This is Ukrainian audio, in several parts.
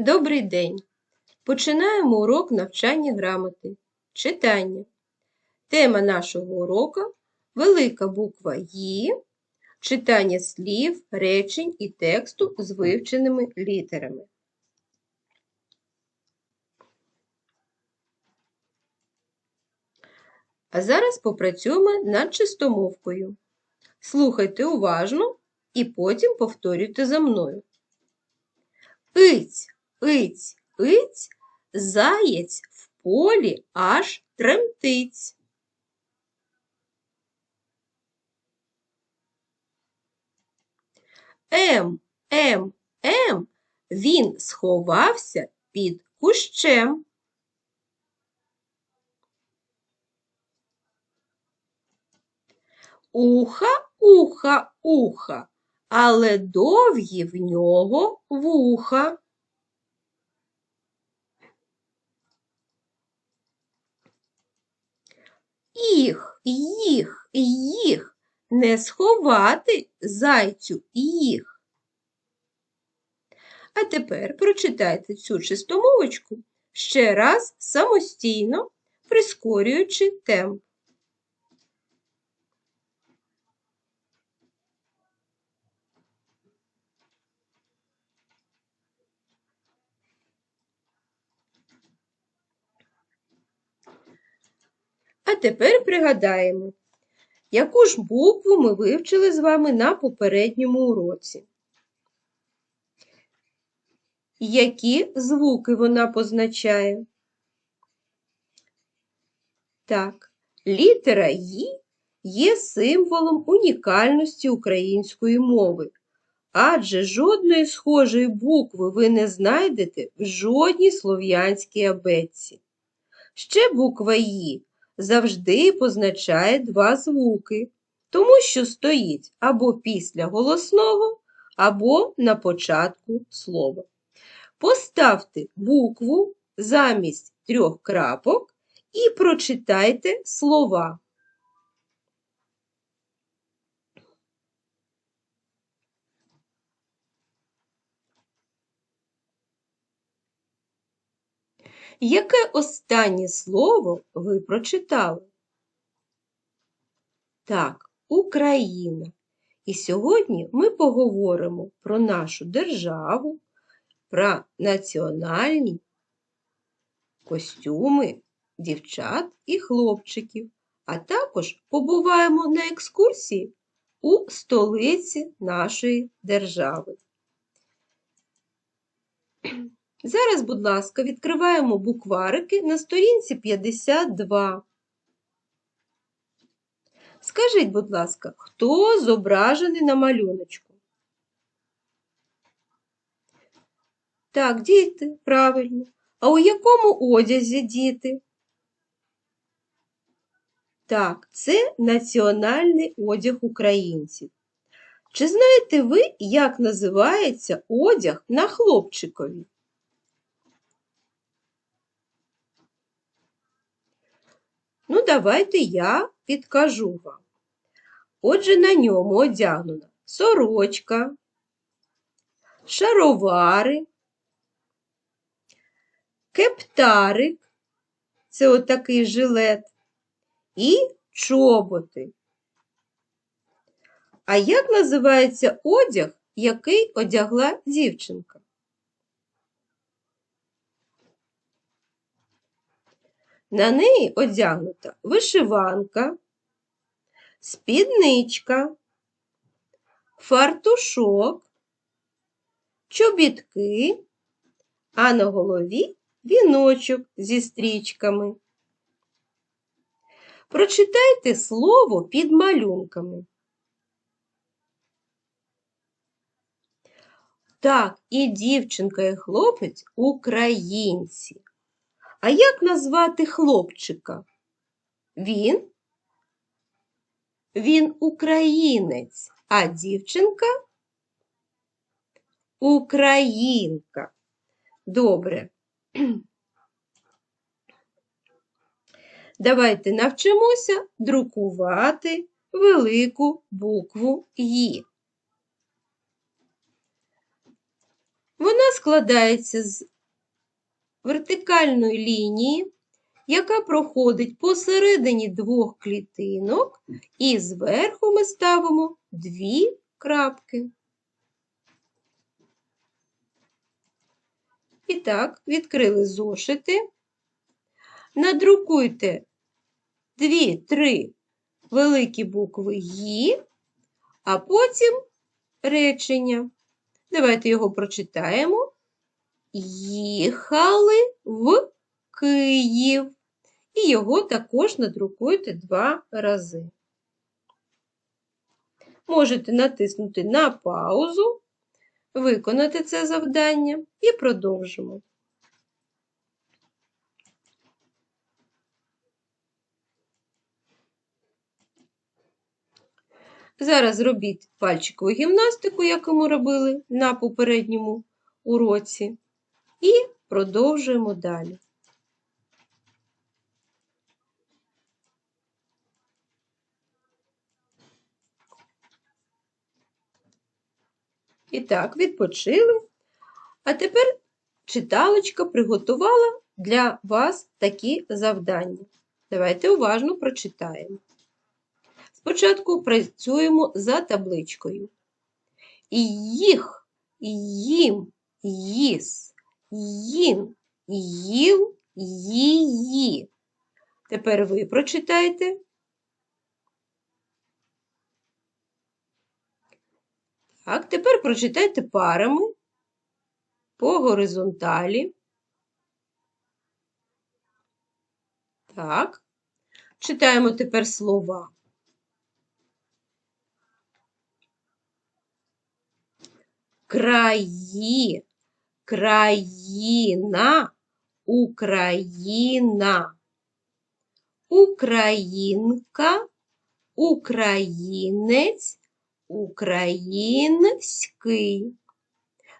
Добрий день! Починаємо урок навчання грамоти. Читання. Тема нашого уроку велика буква «Ї», читання слів, речень і тексту з вивченими літерами. А зараз попрацюємо над чистомовкою. Слухайте уважно і потім повторюйте за мною. Иць, иць, иць, заєць в полі аж тремтить. Ем, ем, ем, він сховався під кущем. Уха, уха, уха, але довгі в нього вуха. Їх, їх, їх, не сховати зайцю їх. А тепер прочитайте цю чистомовочку ще раз самостійно, прискорюючи темп. А тепер пригадаємо, яку ж букву ми вивчили з вами на попередньому уроці. Які звуки вона позначає? Так, літера «Ї» є символом унікальності української мови, адже жодної схожої букви ви не знайдете в жодній слов'янській абетці. Ще буква «Ї» завжди позначає два звуки, тому що стоїть або після голосного, або на початку слова. Поставте букву замість трьох крапок і прочитайте слова. Яке останнє слово ви прочитали? Так, Україна. І сьогодні ми поговоримо про нашу державу, про національні костюми дівчат і хлопчиків, а також побуваємо на екскурсії у столиці нашої держави. Зараз, будь ласка, відкриваємо букварики на сторінці 52. Скажіть, будь ласка, хто зображений на малюночку? Так, діти, правильно. А у якому одязі діти? Так, це національний одяг українців. Чи знаєте ви, як називається одяг на хлопчикові? Ну, давайте я підкажу вам. Отже, на ньому одягнена сорочка, шаровари, кептарик, це отакий жилет, і чоботи. А як називається одяг, який одягла дівчинка? На неї одягнута вишиванка, спідничка, фартушок, чобітки, а на голові віночок зі стрічками. Прочитайте слово під малюнками. Так, і дівчинка, і хлопець українці. А як назвати хлопчика? Він? Він українець, а дівчинка українка. Добре. Давайте навчимося друкувати велику букву «Ї». Вона складається з вертикальної лінії, яка проходить посередині двох клітинок, і зверху ми ставимо дві крапки. І так, відкрили зошити. Надрукуйте дві-три великі букви «Ї», а потім речення. Давайте його прочитаємо. Їхали в Київ. І його також надрукуйте два рази. Можете натиснути на паузу, виконати це завдання і продовжимо. Зараз зробіть пальчикову гімнастику, яку ми робили на попередньому уроці, і продовжуємо далі. І так, відпочили. А тепер читалочка приготувала для вас такі завдання. Давайте уважно прочитаємо. Спочатку працюємо за табличкою. І Їх, і їм, їс, їм, їв, її. Тепер ви прочитайте. Так, тепер прочитайте парами по горизонталі. Так. Читаємо тепер слова. краї, країна, Україна, Українка, Українець, Український.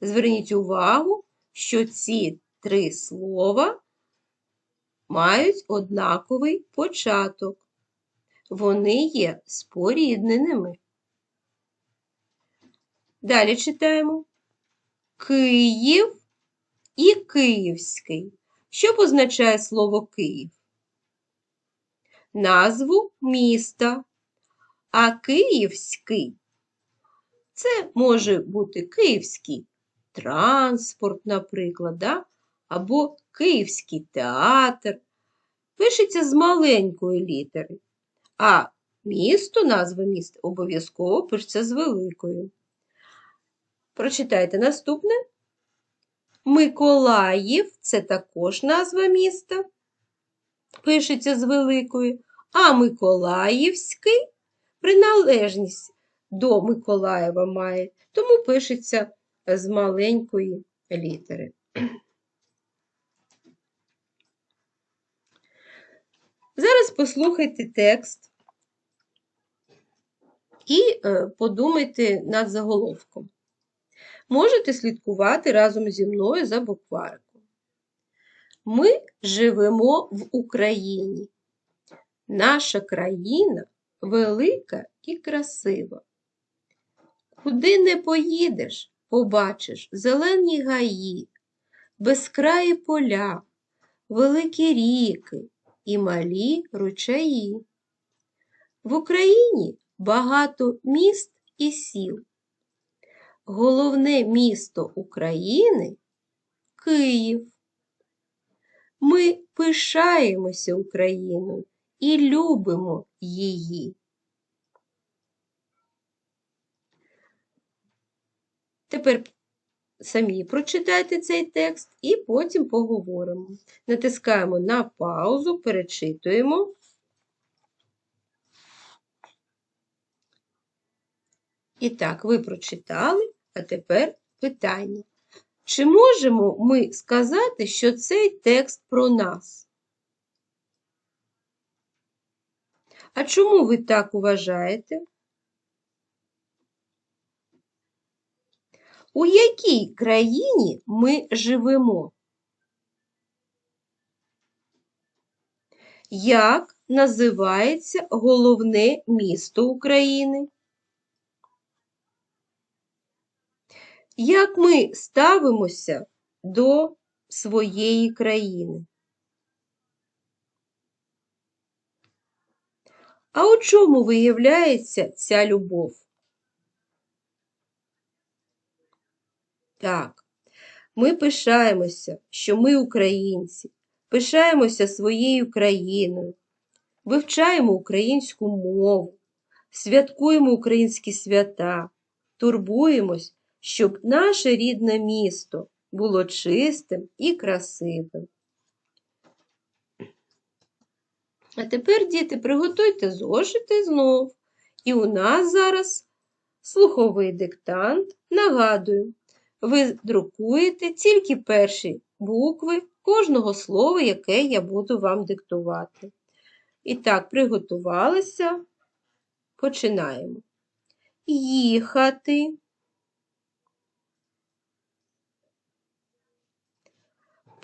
Зверніть увагу, що ці три слова мають однаковий початок. Вони є спорідненими. Далі читаємо Київ і Київський. Що позначає слово Київ? Назву міста. А Київський це може бути Київський транспорт, наприклад, да? або Київський театр. Пишеться з маленької літери, а місто, назва міста обов'язково пишеться з великою. Прочитайте наступне. Миколаїв це також назва міста, пишеться з великою, а Миколаївський приналежність до Миколаєва має, тому пишеться з маленької літери. Зараз послухайте текст і е, подумайте над заголовком можете слідкувати разом зі мною за буквариком. Ми живемо в Україні. Наша країна велика і красива. Куди не поїдеш, побачиш зелені гаї, безкраї поля, великі ріки і малі ручаї. В Україні багато міст і сіл головне місто України Київ. Ми пишаємося Україною і любимо її. Тепер самі прочитайте цей текст і потім поговоримо. Натискаємо на паузу, перечитуємо. І так, ви прочитали, а тепер питання. Чи можемо ми сказати, що цей текст про нас? А чому ви так вважаєте? У якій країні ми живемо? Як називається головне місто України? Як ми ставимося до своєї країни. А у чому виявляється ця любов? Так, ми пишаємося, що ми українці, пишаємося своєю країною, вивчаємо українську мову, святкуємо українські свята, турбуємось, щоб наше рідне місто було чистим і красивим. А тепер, діти, приготуйте зошити знов. І у нас зараз слуховий диктант. Нагадую, ви друкуєте тільки перші букви кожного слова, яке я буду вам диктувати. І так, приготувалися. Починаємо. Їхати.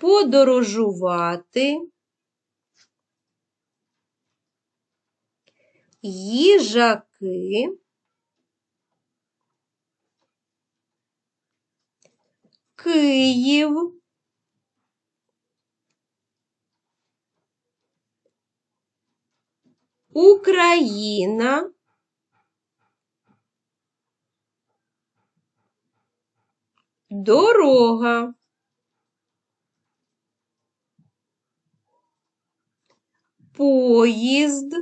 Подорожувати. Їжаки. Київ. Україна. Дорога. Поїзд.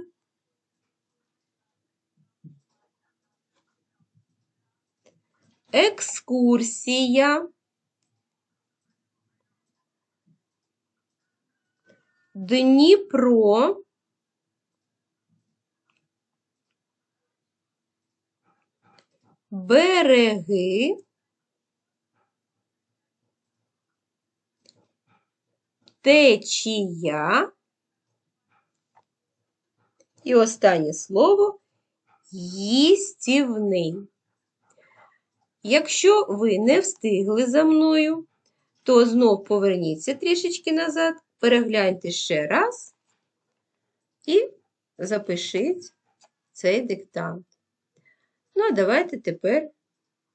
Екскурсія. Дніпро. Береги. Течія. І останнє слово їстівний. Якщо ви не встигли за мною, то знов поверніться трішечки назад, перегляньте ще раз і запишіть цей диктант. Ну, а давайте тепер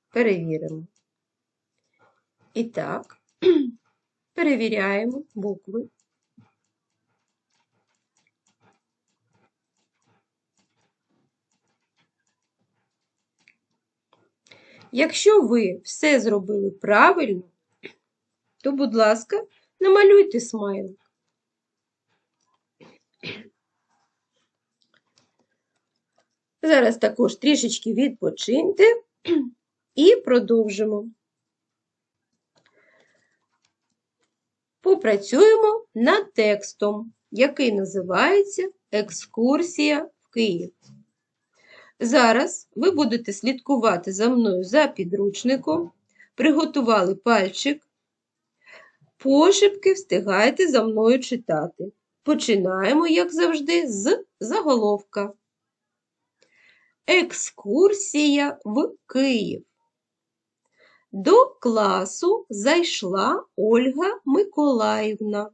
перевіримо. І так, перевіряємо букви. Якщо ви все зробили правильно, то, будь ласка, намалюйте смайлик. Зараз також трішечки відпочиньте і продовжимо. Попрацюємо над текстом, який називається Екскурсія в Київ. Зараз ви будете слідкувати за мною за підручником, приготували пальчик, пошепки встигайте за мною читати. Починаємо, як завжди, з заголовка. Екскурсія в Київ. До класу зайшла Ольга Миколаївна.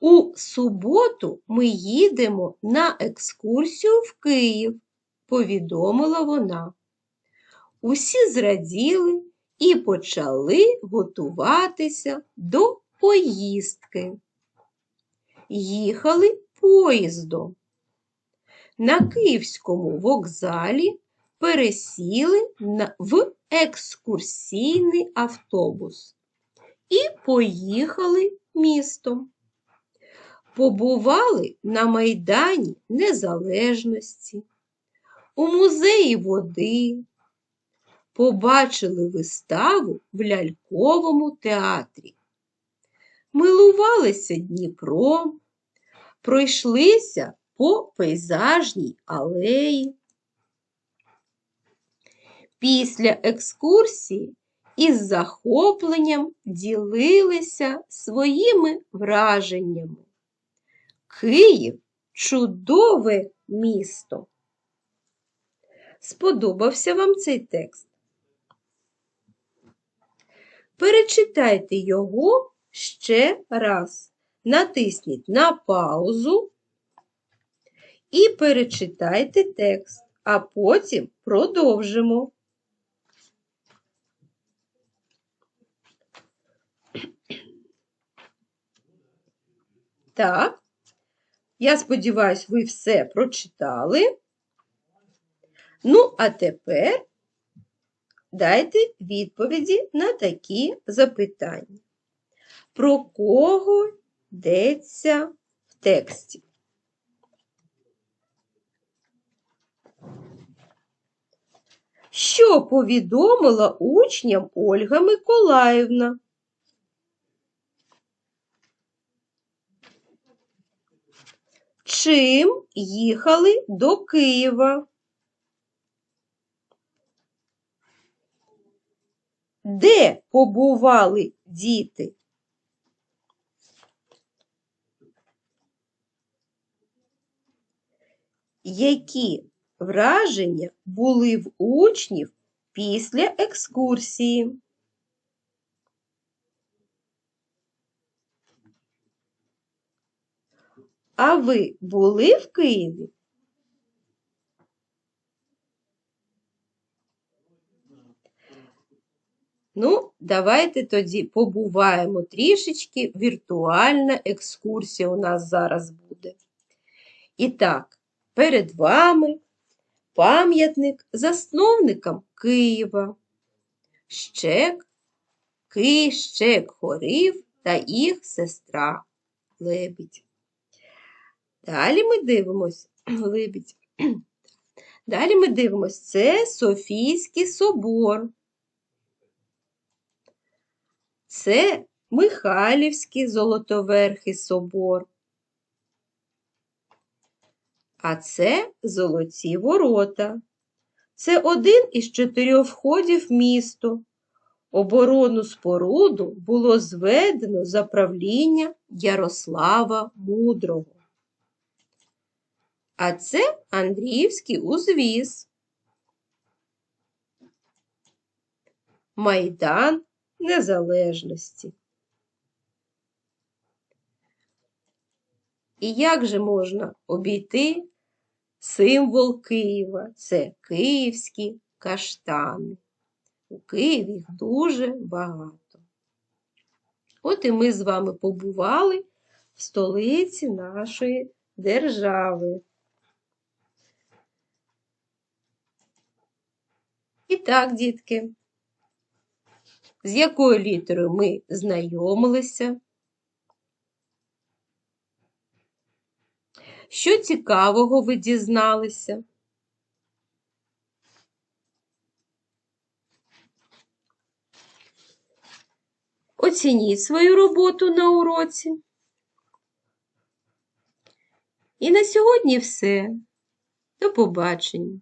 У суботу ми їдемо на екскурсію в Київ, повідомила вона. Усі зраділи і почали готуватися до поїздки. Їхали поїздом. На Київському вокзалі пересіли в екскурсійний автобус і поїхали містом. Побували на Майдані Незалежності, у музеї води, побачили виставу в ляльковому театрі, милувалися Дніпром, пройшлися по пейзажній алеї. Після екскурсії із захопленням ділилися своїми враженнями. Київ чудове місто сподобався вам цей текст. Перечитайте його ще раз. Натисніть на паузу і перечитайте текст, а потім продовжимо. Так, я сподіваюся, ви все прочитали. Ну, а тепер дайте відповіді на такі запитання. Про кого йдеться в тексті? Що повідомила учням Ольга Миколаївна? Чим їхали до Києва? Де побували діти? Які враження були в учнів після екскурсії? А ви були в Києві? Ну, давайте тоді побуваємо трішечки. Віртуальна екскурсія у нас зараз буде. І так, перед вами пам'ятник засновникам Києва. Щек, Кищек Хорив та їх сестра Лебідь. Далі ми дивимось, Лебідь. Далі ми дивимось, це Софійський собор. Це Михайлівський Золотоверхий собор. А це Золоті ворота. Це один із чотирьох входів в місто. Оборону споруду було зведено за правління Ярослава Мудрого. А це Андріївський узвіз. Майдан Незалежності. І як же можна обійти символ Києва? Це київські каштани. У Києві їх дуже багато. От і ми з вами побували в столиці нашої держави. І так, дітки, з якою літерою ми знайомилися? Що цікавого ви дізналися? Оцініть свою роботу на уроці. І на сьогодні все. До побачення.